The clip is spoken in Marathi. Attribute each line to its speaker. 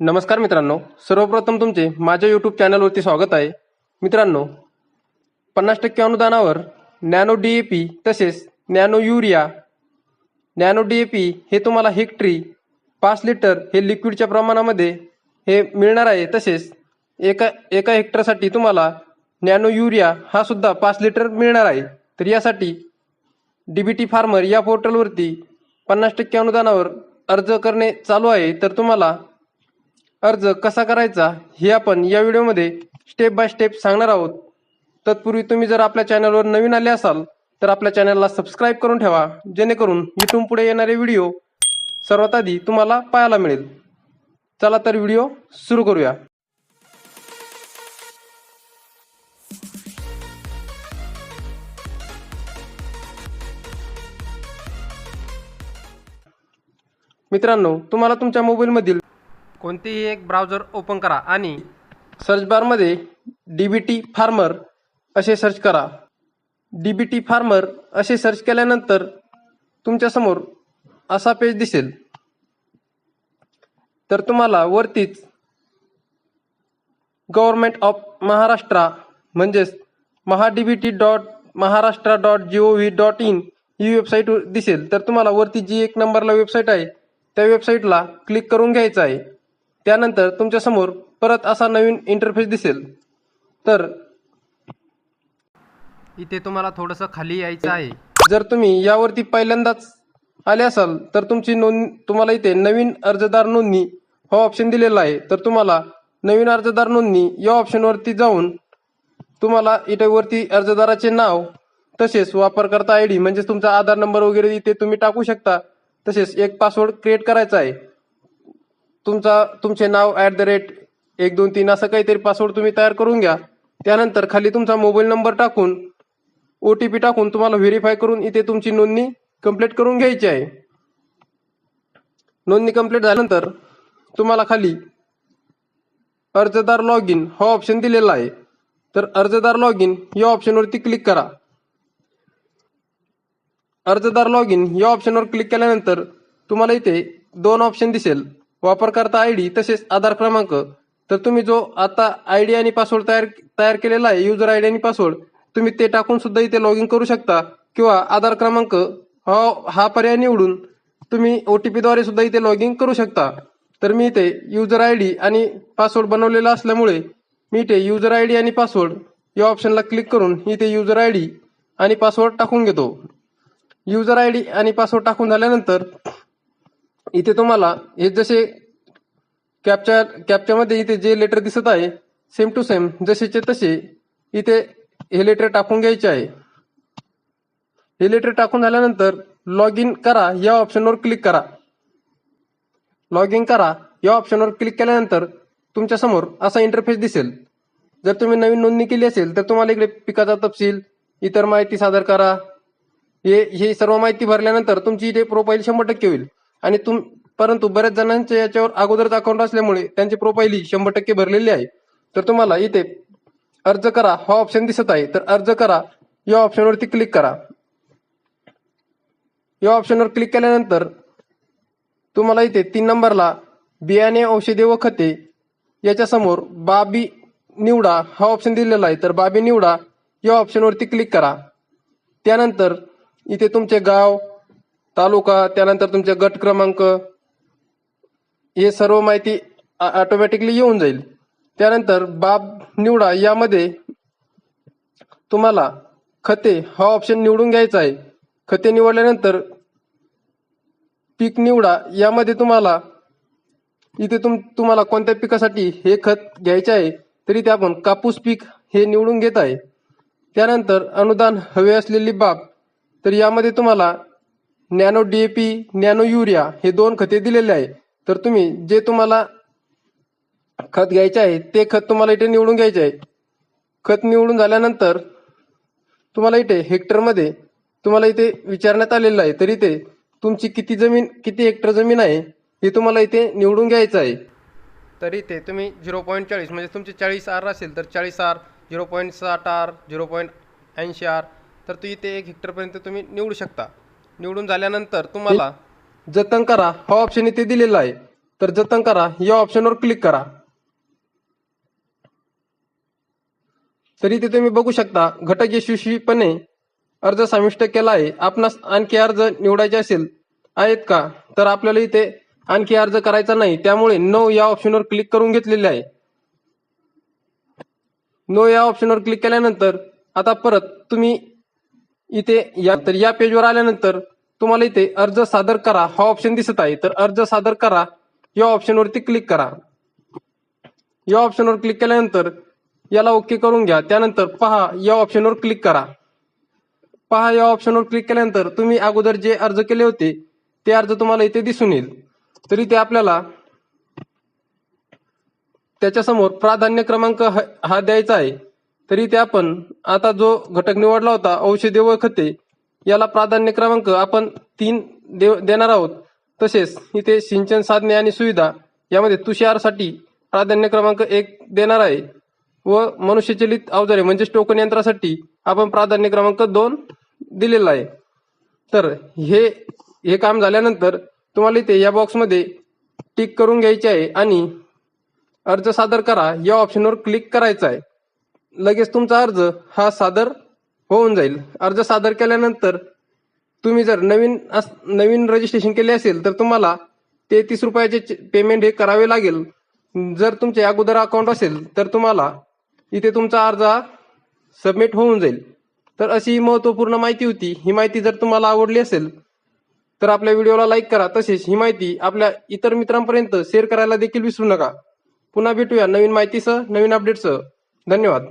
Speaker 1: नमस्कार मित्रांनो सर्वप्रथम तुमचे माझ्या यूट्यूब चॅनलवरती स्वागत आहे. मित्रांनो पन्नास टक्के अनुदानावर नॅनो डी ए पी तसेच nano urea nano D A P हे तुम्हाला हेक्टरी पाच लिटर हे लिक्विडच्या प्रमाणामध्ये हे मिळणार आहे. तसेच एका एका हेक्टरसाठी तुम्हाला नॅनो युरिया हा सुद्धा पाच लिटर मिळणार आहे. तर यासाठी डी बी टी फार्मर या पोर्टलवरती पन्नास टक्के अनुदानावर अर्ज करणे चालू आहे. तर तुम्हाला अर्ज कसा करायचा हे आपण या व्हिडिओमध्ये स्टेप बाय स्टेप सांगणार आहोत. तत्पूर्वी तुम्ही जर आपल्या चॅनलवर नवीन आले असाल तर आपल्या चॅनलला सबस्क्राईब करून ठेवा जेणेकरून इथून पुढे येणारे व्हिडिओ सर्वात आधी तुम्हाला पाहायला मिळेल. चला तर व्हिडिओ सुरू करूया. मित्रांनो तुम्हाला तुमच्या मोबाईलमधील कोणतेही एक ब्राउझर ओपन करा आणि सर्च बारमध्ये डी बी टी फार्मर असे सर्च करा. डी बी टी फार्मर असे सर्च केल्यानंतर तुमच्यासमोर असा पेज दिसेल. तर तुम्हाला वरतीच गव्हर्नमेंट ऑफ महाराष्ट्र म्हणजेच Maha D B T dot Maharashtra dot G O V dot in he website दिसेल. तर तुम्हाला वरती जी एक नंबरला वेबसाईट आहे त्या वेबसाईटला क्लिक करून घ्यायचं आहे. त्यानंतर तुमच्यासमोर परत असा नवीन इंटरफेस दिसेल. तर इथे तुम्हाला थोडंसं खाली यायचं आहे. जर तुम्ही यावरती पहिल्यांदाच आले असाल तर तुमची नोंद तुम्हाला इथे नवीन अर्जदार नोंदणी हा ऑप्शन दिलेला आहे. तर तुम्हाला नवीन अर्जदार नोंदणी या ऑप्शनवरती जाऊन तुम्हाला इथे वरती अर्जदाराचे नाव तसेच वापरकर्ता आय डी म्हणजेच तुमचा आधार नंबर वगैरे इथे तुम्ही टाकू शकता. तसेच एक पासवर्ड क्रिएट करायचा आहे. तुमचा तुमचे नाव ॲट द रेट एक दोन तीन असं काहीतरी पासवर्ड तुम्ही तयार करून घ्या. त्यानंतर खाली तुमचा मोबाईल नंबर टाकून ओ टी पी टाकून तुम्हाला व्हेरीफाय करून इथे तुमची नोंदणी कंप्लीट करून घ्यायची आहे. नोंदणी कंप्लीट झाल्यानंतर तुम्हाला खाली अर्जदार लॉग इन हा ऑप्शन दिलेला आहे. तर अर्जदार लॉग इन या ऑप्शनवरती क्लिक करा. अर्जदार लॉग इन या ऑप्शनवर क्लिक केल्यानंतर तुम्हाला इथे दोन ऑप्शन दिसेल. वापरकर्ता आय डी तसेच आधार क्रमांक. तर तुम्ही जो आता आय डी आणि पासवर्ड तयार तयार केलेला आहे युजर आय डी आणि पासवर्ड तुम्ही ते टाकून सुद्धा इथे लॉग इन करू शकता. किंवा आधार क्रमांक हा हा पर्याय निवडून तुम्ही ओ टी पीद्वारे सुद्धा इथे लॉग इन करू शकता. तर मी इथे युजर आय डी आणि पासवर्ड बनवलेला असल्यामुळे मी इथे युजर आय डी आणि पासवर्ड या ऑप्शनला क्लिक करून इथे युजर आय डी आणि पासवर्ड टाकून घेतो. युजर आय डी आणि पासवर्ड टाकून झाल्यानंतर इथे तुम्हाला हे जसे कॅपच्या कॅपच्यामध्ये इथे जे लेटर दिसत आहे सेम टू सेम जसेचे तसे इथे हे लेटर टाकून घ्यायचे आहे. हे लेटर टाकून झाल्यानंतर लॉग इन करा या ऑप्शनवर क्लिक करा. लॉग इन करा या ऑप्शनवर क्लिक केल्यानंतर तुमच्यासमोर असा इंटरफेस दिसेल. जर तुम्ही नवीन नोंदणी केली असेल तर तुम्हाला इकडे पिकाचा तपशील इतर माहिती सादर करा. हे ही सर्व माहिती भरल्यानंतर तुमची इथे प्रोफाईल शंभर टक्के होईल. आणि तुम परंतु बऱ्याच जणांचे याच्यावर अगोदरच अकाउंट असल्यामुळे त्यांची प्रोफाईल ही शंभर टक्के भरलेली आहे. तर तुम्हाला इथे अर्ज करा हा ऑप्शन दिसत आहे. तर अर्ज करा या ऑप्शनवरती क्लिक करा. या ऑप्शनवर क्लिक केल्यानंतर तुम्हाला इथे तीन नंबरला बियाणे औषधे व खते याच्या समोर बाबी निवडा हा ऑप्शन दिलेला आहे. तर बाबी निवडा या ऑप्शनवरती क्लिक करा. त्यानंतर इथे तुमचे गाव तालुका त्यानंतर तुमचे गट क्रमांक हे सर्व माहिती ऑटोमॅटिकली येऊन जाईल. त्यानंतर बाब निवडा यामध्ये तुम्हाला खते हा ऑप्शन निवडून घ्यायचा आहे. खते निवडल्यानंतर पीक निवडा यामध्ये तुम्हाला इथे तुम तुम्हाला कोणत्या पिकासाठी हे खत घ्यायचे आहे तरी ते आपण कापूस पीक हे निवडून घेत आहे. त्यानंतर अनुदान हवे असलेली बाब तर यामध्ये तुम्हाला nano D A P nano urea हे दोन खते दिलेले आहे. तर तुम्ही जे तुम्हाला खत घ्यायचे आहे ते खत तुम्हाला इथे निवडून घ्यायचे आहे. खत निवडून झाल्यानंतर तुम्हाला इथे हेक्टरमध्ये तुम्हाला इथे विचारण्यात आलेलं आहे. तर इथे तुमची किती जमीन किती हेक्टर जमीन आहे हे तुम्हाला इथे निवडून घ्यायचं आहे. तर इथे तुम्ही झिरो पॉईंट चाळीस म्हणजे तुमचे चाळीस आर असेल तर चाळीस आर झिरो पॉईंट साठ आर झिरो पॉईंट ऐंशी आर तर तू इथे एक हेक्टरपर्यंत तुम्ही निवडू शकता. निवडून झाल्यानंतर तुम्हाला जतन करा. हा ऑप्शन इथे दिलेला आहे. तर जतन करा. या ऑप्शनवर क्लिक करा. तर इथे तुम्ही बघू शकता घटक यशस्वीपणे अर्ज समाविष्ट केला आहे. आपणास आणखी अर्ज निवडायचे असेल आहेत का? तर आपल्याला इथे आणखी अर्ज करायचा नाही. त्यामुळे नो या ऑप्शनवर क्लिक करून घेतलेले आहे. नो या ऑप्शनवर क्लिक केल्यानंतर आता परत तुम्ही इथे या तर या पेजवर आल्यानंतर तुम्हाला इथे अर्ज सादर करा. हा ऑप्शन दिसत आहे. तर अर्ज सादर करा. या ऑप्शनवरती क्लिक करा. या ऑप्शनवर क्लिक केल्यानंतर याला ओके करून घ्या. त्यानंतर पहा या ऑप्शनवर क्लिक करा. पहा या ऑप्शनवर क्लिक केल्यानंतर तुम्ही अगोदर जे अर्ज केले होते ते अर्ज तुम्हाला इथे दिसून येईल. तर इथे आपल्याला त्याच्यासमोर प्राधान्य क्रमांक हा हा द्यायचा आहे. तरी ते आपण आता जो घटक निवडला होता औषधे व खते याला प्राधान्य क्रमांक आपण तीन देव देणार आहोत. तसेच इथे सिंचन साधने आणि सुविधा यामध्ये तुषारसाठी प्राधान्य क्रमांक एक देणार आहे. व मनुष्यचलित अवजारे म्हणजे टोकन यंत्रासाठी आपण प्राधान्य क्रमांक दोन दिलेला आहे. तर हे हे काम झाल्यानंतर तुम्हाला इथे या बॉक्समध्ये टिक करून घ्यायचे आहे आणि अर्ज सादर करा. या ऑप्शनवर क्लिक करायचं आहे. लगेच तुमचा अर्ज हा सादर होऊन जाईल. अर्ज सादर केल्यानंतर तुम्ही जर नवीन अस नवीन रजिस्ट्रेशन केले असेल तर तुम्हाला तेहतीस रुपयाचे पेमेंट हे करावे लागेल. जर तुमचे अगोदर अकाउंट असेल तर तुम्हाला इथे तुमचा अर्ज हा सबमिट होऊन जाईल. तर अशी ही महत्त्वपूर्ण माहिती होती. ही माहिती जर तुम्हाला आवडली असेल तर आपल्या व्हिडिओला लाईक करा. तसेच ही माहिती आपल्या इतर मित्रांपर्यंत शेअर करायला देखील विसरू नका. पुन्हा भेटूया नवीन माहितीसह नवीन अपडेटसह धन्यवाद.